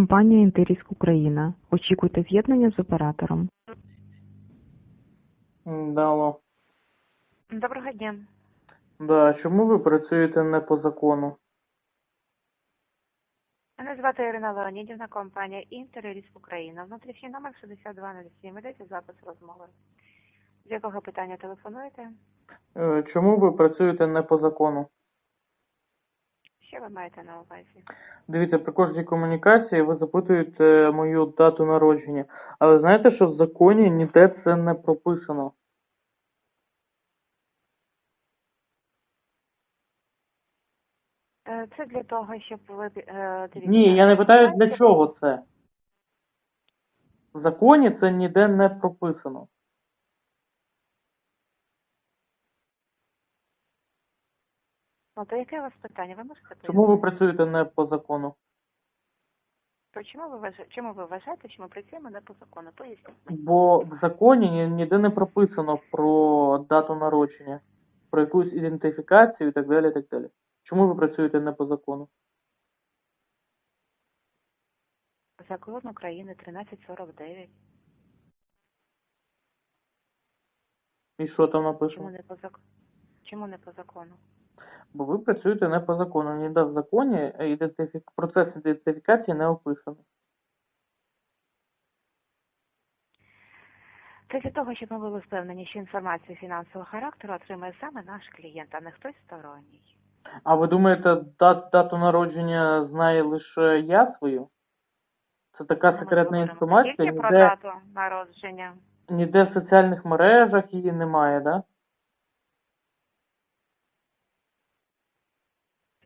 компанія Інтеріск Україна. Очікуйте з'єднання з оператором. М, Да, алло. Доброго дня. Да, чому ви працюєте не по закону? Мене звати Ірина Леонідівна, компанія Інтерріск Україна. Внутрішній номер 6207. Ведеться запис розмови. З якого питання телефонуєте? Е, Чому ви працюєте не по закону? Що ви маєте на увазі? Дивіться, при кожній комунікації ви запитуєте мою дату народження. Але знаєте, що в законі ніде це не прописано. Е, Це для того, щоб ви е, дивіться. Ні, я не питаю для чого це. В законі це ніде не прописано. Ну, то яке у вас питання? Ви можете Чому ви працюєте не по закону? То чому ви вважаєте, чому ви вважаєте, що ми працюємо не по закону? Поясніть. мені. Бо в законі ні- ніде не прописано про дату народження, про якусь ідентифікацію і так далі. і так далі. Чому ви працюєте не по закону? Закон України 1349. І що там Чому не по закону? Чому не по закону? Бо ви працюєте не по закону. Ніде в законі ідентифі... процес ідентифікації не описаний. Це для того, щоб ми були впевнені, що інформацію фінансового характеру отримає саме наш клієнт, а не хтось сторонній. А ви думаєте, дат, дату народження знає лише я свою? Це така Ми секретна інформація, Тільки про ніде, дату народження. ніде в соціальних мережах її немає, да?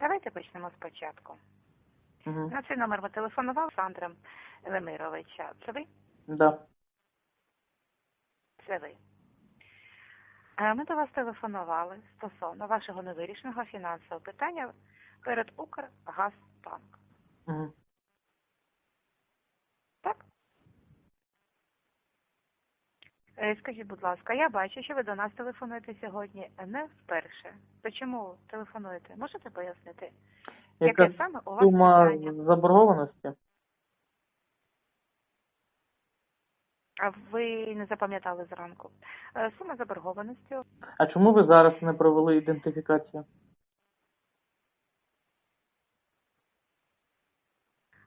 Давайте почнемо спочатку. Угу. На цей номер ми телефонували з Лемировича. Це ви? Да. Це ви. Е, Ми до вас телефонували стосовно вашого невирішеного фінансового питання перед Укргазбанк. Угу. Так? Е, Скажіть, будь ласка, я бачу, що ви до нас телефонуєте сьогодні не вперше. То чому телефонуєте? Можете пояснити? Яка Яке саме у вас сума питання? заборгованості? А ви не запам'ятали зранку. Е, Сума заборгованості А чому ви зараз не провели ідентифікацію?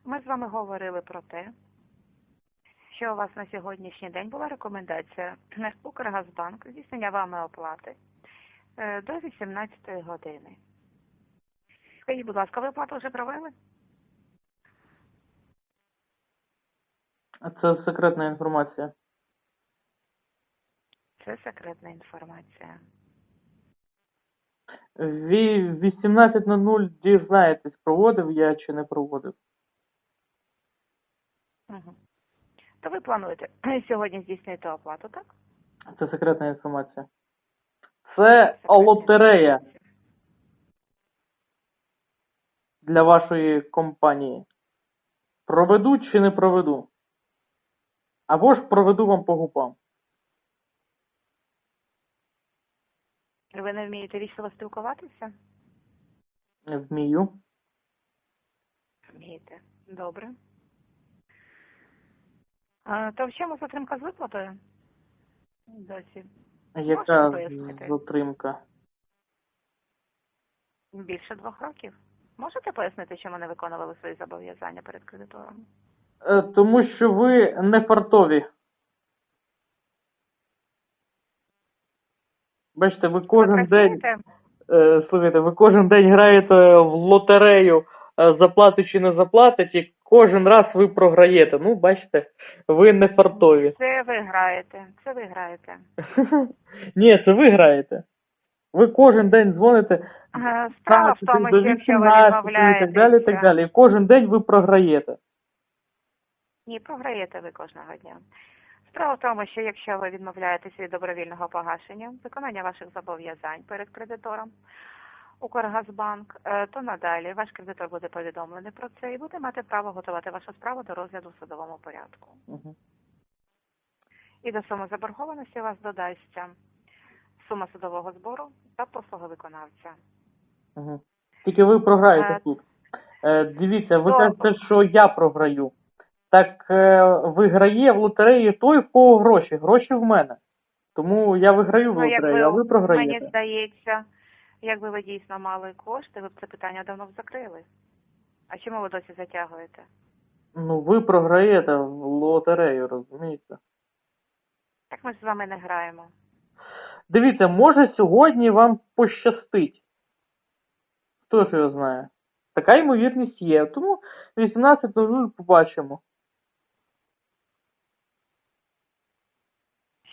Ми з вами говорили про те, що у вас на сьогоднішній день була рекомендація Укргазбанк здійснення вами оплати е, до 18 години. Скажіть, будь ласка, ви оплату вже провели? Це секретна інформація. Це секретна інформація. Ві 18.00 дізнаєтесь, проводив я чи не проводив. Угу. То ви плануєте сьогодні здійснити оплату, так? Це секретна інформація. Це лотерея для вашої компанії. Проведу чи не проведу? Або ж проведу вам по губам. Ви не вмієте вічливо спілкуватися? Вмію. Вмієте. Добре. То в чому затримка з виплатою? Досі. Яка пояснити? затримка? Більше двох років. Можете пояснити, чому не виконували свої зобов'язання перед кредитором? Е, Тому що ви не фартові. Бачите, ви кожен ви день, е, слухайте, ви кожен день граєте в лотерею, е, заплатить чи не заплатить, і кожен раз ви програєте. Ну, бачите, ви не фартові. Це ви граєте. Це ви граєте. Ні, це ви граєте. Ви кожен день дзвоните Е, Справа в 15, тому, до що якщо ви 18 і так далі, і так відмовляєтеся... далі. І кожен день ви програєте. Ні, програєте ви кожного дня. Справа в тому, що якщо ви відмовляєтеся від добровільного погашення, виконання ваших зобов'язань перед кредитором Укргазбанк, е, то надалі ваш кредитор буде повідомлений про це і буде мати право готувати вашу справу до розгляду в судовому порядку. Угу. І до суми заборгованості у вас додасться сума судового збору та послуги виконавця. Угу. Тільки ви програєте Е, тут. Е, дивіться, ви кажете, що я програю. Так е, виграє в лотереї той, в кого гроші. Гроші в мене. Тому я виграю в Ну, лотерею, якби а ви програєте. Мені здається, якби ви дійсно мали кошти, ви б це питання давно б закрили. А чому ви досі затягуєте? Ну, ви програєте в лотерею, розумієте? Так ми ж з вами не граємо. Дивіться, може сьогодні вам пощастить. Хто ж його знає? Така ймовірність є. Тому 18.00 побачимо.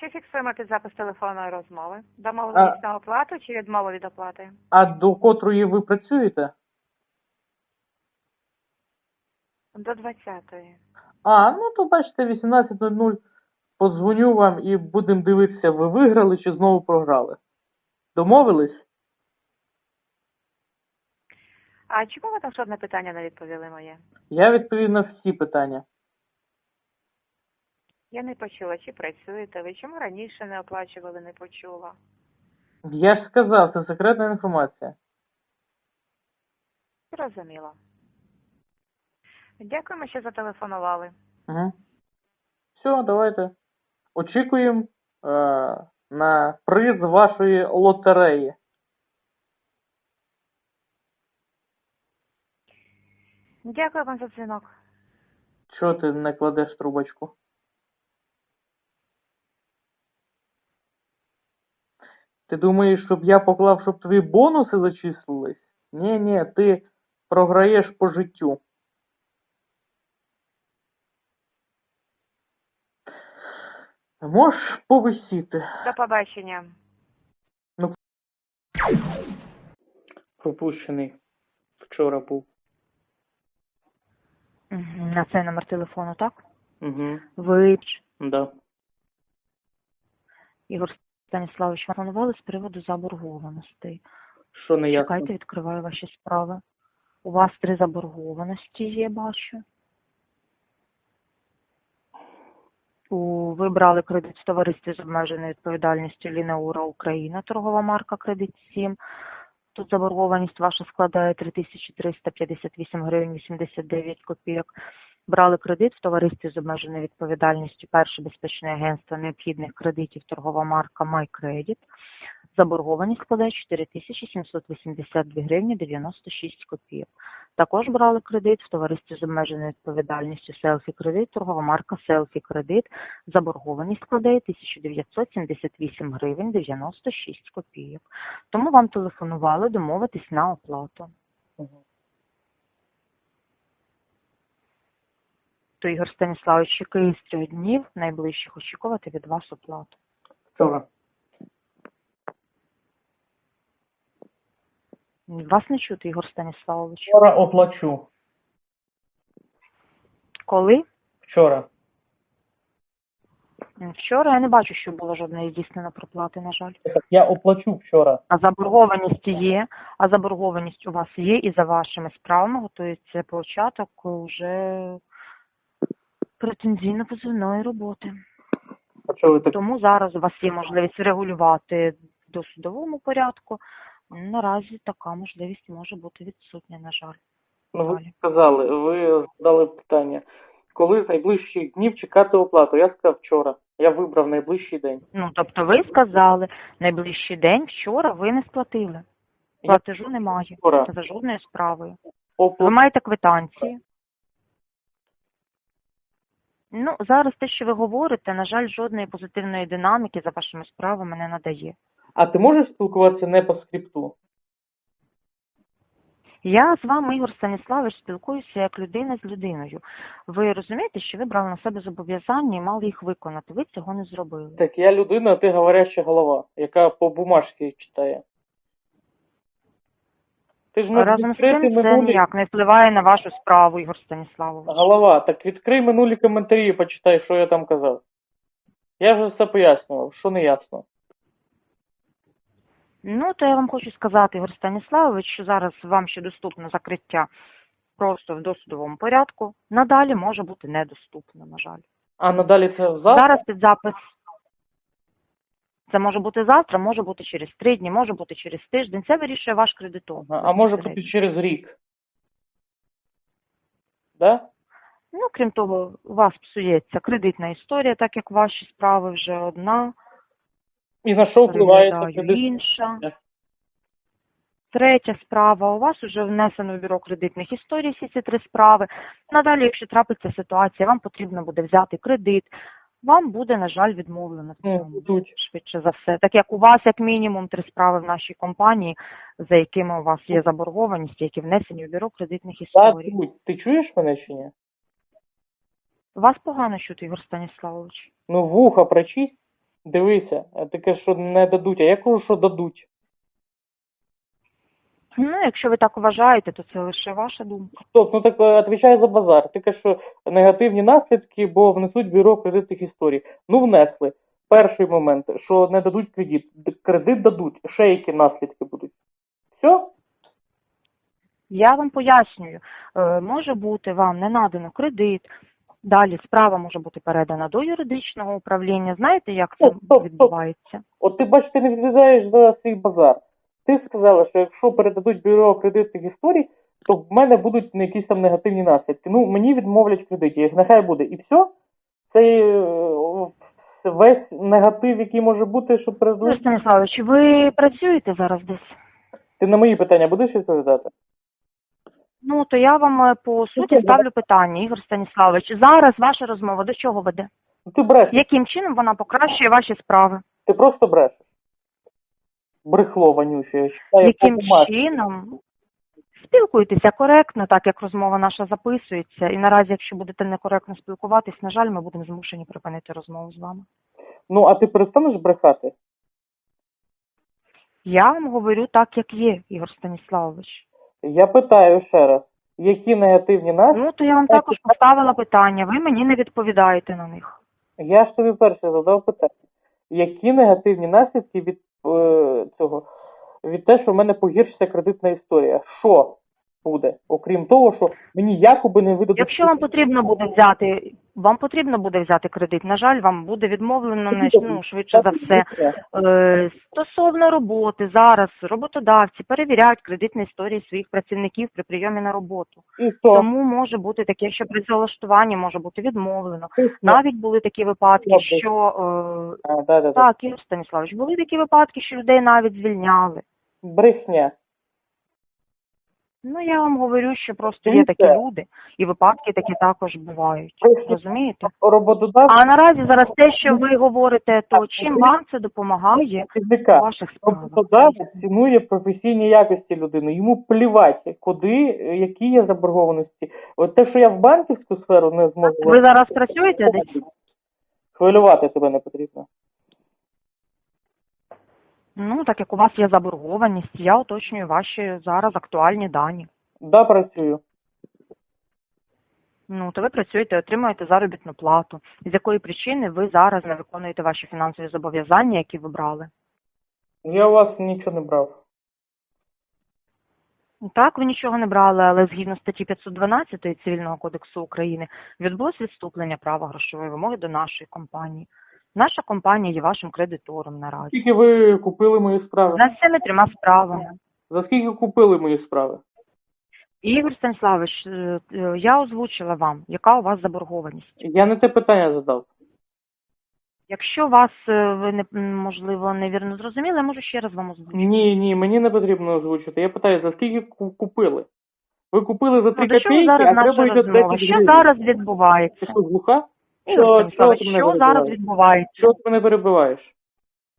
Що фіксуємо під запис телефонної розмови? Домовленість на оплату чи відмову від оплати? А до котрої ви працюєте? До 20-ї. А, ну то бачите, 18.00 подзвоню вам і будемо дивитися, ви виграли чи знову програли. Домовились? А чому ви там жодне питання не відповіли моє? Я відповів на всі питання. Я не почула, чи працюєте ви, чому раніше не оплачували, не почула. Я ж сказав, це секретна інформація. Зрозуміло. Дякуємо, що зателефонували. Угу. Все, давайте. Очікуємо е, на приз вашої лотереї. Дякую вам за дзвінок. Чого ти не кладеш трубочку? Ти думаєш, щоб я поклав, щоб твої бонуси зачислились? Ні, ні, ти програєш по життю. Можеш повисіти. До побачення. Пропущений. Вчора був. Мгм, На цей номер телефону, так? Угу. Ви, Да. Ігор Станіславович, планували з приводу заборгованостей. Що не ясно? Чекайте, відкриваю ваші справи. У вас три заборгованості є, бачу. У, ви брали кредит в товаристві з обмеженою відповідальністю Лінеура Україна, торгова марка Кредит 7. Тут заборгованість ваша складає 3358 гривень 89 копійок. Брали кредит в товаристві з обмеженою відповідальністю перше безпечне агентство необхідних кредитів торгова марка MyCredit. Заборгованість складає 4782 гривні 96 копійок. Також брали кредит в товаристві з обмеженою відповідальністю Селфі Кредит, торгова марка Селфі Кредит. Заборгованість складає 1978 гривень 96 копійок. Тому вам телефонували домовитись на оплату. Мгм. То Ігор Станіславович, який з трьох днів найближчих очікувати від вас оплату? Вчора. Вас не чути, Ігор Станіславович. Вчора оплачу. Коли? Вчора. Вчора я не бачу, що було жодної здійснено проплати, на жаль. Я оплачу вчора. А заборгованість є, а заборгованість у вас є і за вашими справами готується початок уже претензійно позивної роботи. А чого ви так? Тому зараз у вас є можливість врегулювати в досудовому порядку. Наразі така можливість може бути відсутня, на жаль. Ну, ви далі. сказали, ви задали питання. Коли з найближчих днів чекати оплату? Я сказав вчора. Я вибрав найближчий день. Ну, тобто ви сказали, найближчий день вчора ви не сплатили. Платежу немає Вчора. за жодною справою. Ви маєте квитанції. Ну, зараз те, що ви говорите, на жаль, жодної позитивної динаміки за вашими справами не надає. А ти можеш спілкуватися не по скрипту? Я з вами, Ігор Станіславович, спілкуюся як людина з людиною. Ви розумієте, що ви брали на себе зобов'язання і мали їх виконати. Ви цього не зробили. Так я людина, а ти говоряща голова, яка по бумажці читає. Ти ж не Разом з відкрити тим, це минулі ніяк не впливає на вашу справу, Ігор Станіславович. голова. Так відкрий минулі коментарі і почитай, що я там казав. Я вже все пояснював, що не ясно. Ну, то я вам хочу сказати, Ігор Станіславович, що зараз вам ще доступно закриття просто в досудовому порядку. Надалі може бути недоступно, на жаль. А надалі це завтра? Зараз під запис. Це може бути завтра, може бути через три дні, може бути через тиждень. Це вирішує ваш кредитор. А може бути через рік. Да? Ну, крім того, у вас псується кредитна історія, так як ваші справи вже одна, І на що впливає інша. Третя справа. У вас вже внесено в бюро кредитних історій всі ці три справи. Надалі, якщо трапиться ситуація, вам потрібно буде взяти кредит. Вам буде, на жаль, відмовлено в Ну, цьому. тут. Швидше за все. Так як у вас, як мінімум, три справи в нашій компанії, за якими у вас є заборгованість, які внесені в бюро кредитних історій. тут. Ти чуєш мене чи ні? Вас погано чути, Ігор Станіславович. Ну, вуха прочисть, дивися, а таке, що не дадуть, а я кажу, що дадуть. Ну, якщо ви так вважаєте, то це лише ваша думка. Стоп, ну так е, відповідаю за базар. Ти кажеш, що негативні наслідки, бо внесуть бюро кредитних історій. Ну, внесли. Перший момент, що не дадуть кредит. Д- Кредит дадуть, ще які наслідки будуть. Все? Я вам пояснюю, е, може бути вам не надано кредит, далі справа може бути передана до юридичного управління. Знаєте, як це Стоп, стоп, стоп. відбувається? От ти бачиш, ти не відповідаєш за свій базар. Ти сказала, що якщо передадуть бюро кредитних історій, то в мене будуть не якісь там негативні наслідки. Ну, мені відмовлять в кредиті, як нехай буде. І все? Це е, весь негатив, який може бути, що Ігор передадуть. Станіславович, ви працюєте зараз десь? Ти на мої питання будеш відповідати? Ну, то я вам е, по суті ставлю питання, Ігор Станіславович. Зараз ваша розмова до чого веде? Ти брешеш. Яким чином вона покращує ваші справи? Ти просто брешеш. Брехло вонюче. Я читаю Яким по чином? Спілкуйтеся коректно, так як розмова наша записується. І наразі, якщо будете некоректно спілкуватись, на жаль, ми будемо змушені припинити розмову з вами. Ну, а ти перестанеш брехати? Я вам говорю так, як є, Ігор Станіславович. Я питаю ще раз, які негативні наслідки? Ну, то я вам також поставила питання, ви мені не відповідаєте на них. Я ж тобі перше задав питання. Які негативні наслідки від цього, від те, що в мене погіршиться кредитна історія? Що буде? Окрім того, що мені якоби не видадуть. Якщо вам потрібно буде взяти, вам потрібно буде взяти кредит, на жаль, вам буде відмовлено ну, швидше за все. Е, Стосовно роботи, зараз роботодавці перевіряють кредитні історії своїх працівників при прийомі на роботу. Тому може бути таке, що при працевлаштуванні може бути відмовлено. Навіть були такі випадки, що е, так, Ігор Станіславович, були такі випадки, що людей навіть звільняли. Брехня. Ну я вам говорю, що просто є такі люди, і випадки такі також бувають. Розумієте? А наразі зараз те, що ви говорите, то чим вам це допомагає працівника. ваших справах? Роботодавець цінує професійні якості людини. Йому плівати, куди, які є заборгованості. От те, що я в банківську сферу не зможу Ви зараз працюєте десь? хвилювати себе не потрібно. Ну, так як у вас є заборгованість, я уточнюю ваші зараз актуальні дані. Да, працюю. Ну, то ви працюєте, отримуєте заробітну плату. З якої причини ви зараз не виконуєте ваші фінансові зобов'язання, які ви брали? Я у вас нічого не брав. Так, ви нічого не брали, але згідно статті 512 Цивільного кодексу України відбулось відступлення права грошової вимоги до нашої компанії. Наша компанія є вашим кредитором наразі. Скільки ви купили мої справи? За цими трьома справами. За скільки купили мої справи? Ігор Станіславович, е, е, я озвучила вам, яка у вас заборгованість. Я не те питання задав. Якщо вас е, ви не м, можливо невірно зрозуміли, я можу ще раз вам озвучити. Ні, ні, мені не потрібно озвучити. Я питаю, за скільки ку- купили? Ви купили за 3 Ну, до чого копійки, зараз а наша треба йде 10 розмова? Що гривень. зараз Ти відбувається? що, глуха? Ігор Що- Станіславович, чого ти мене що зараз перебиваєш? відбувається? Чого ти мене перебиваєш?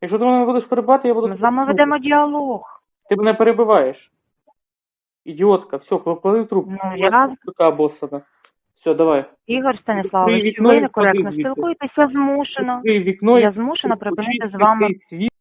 Якщо ти мене будеш перебивати, я буду... Ми з вами ведемо діалог. Ти мене перебиваєш. Ідіотка, все, поклади трубку. Ну, я- Така босана. Все, давай. Ігор Відкрий Станіславович, вікно ви і некоректно входи спілкуєтеся змушено. Відкрий вікно і Я змушена припинити з вами світ.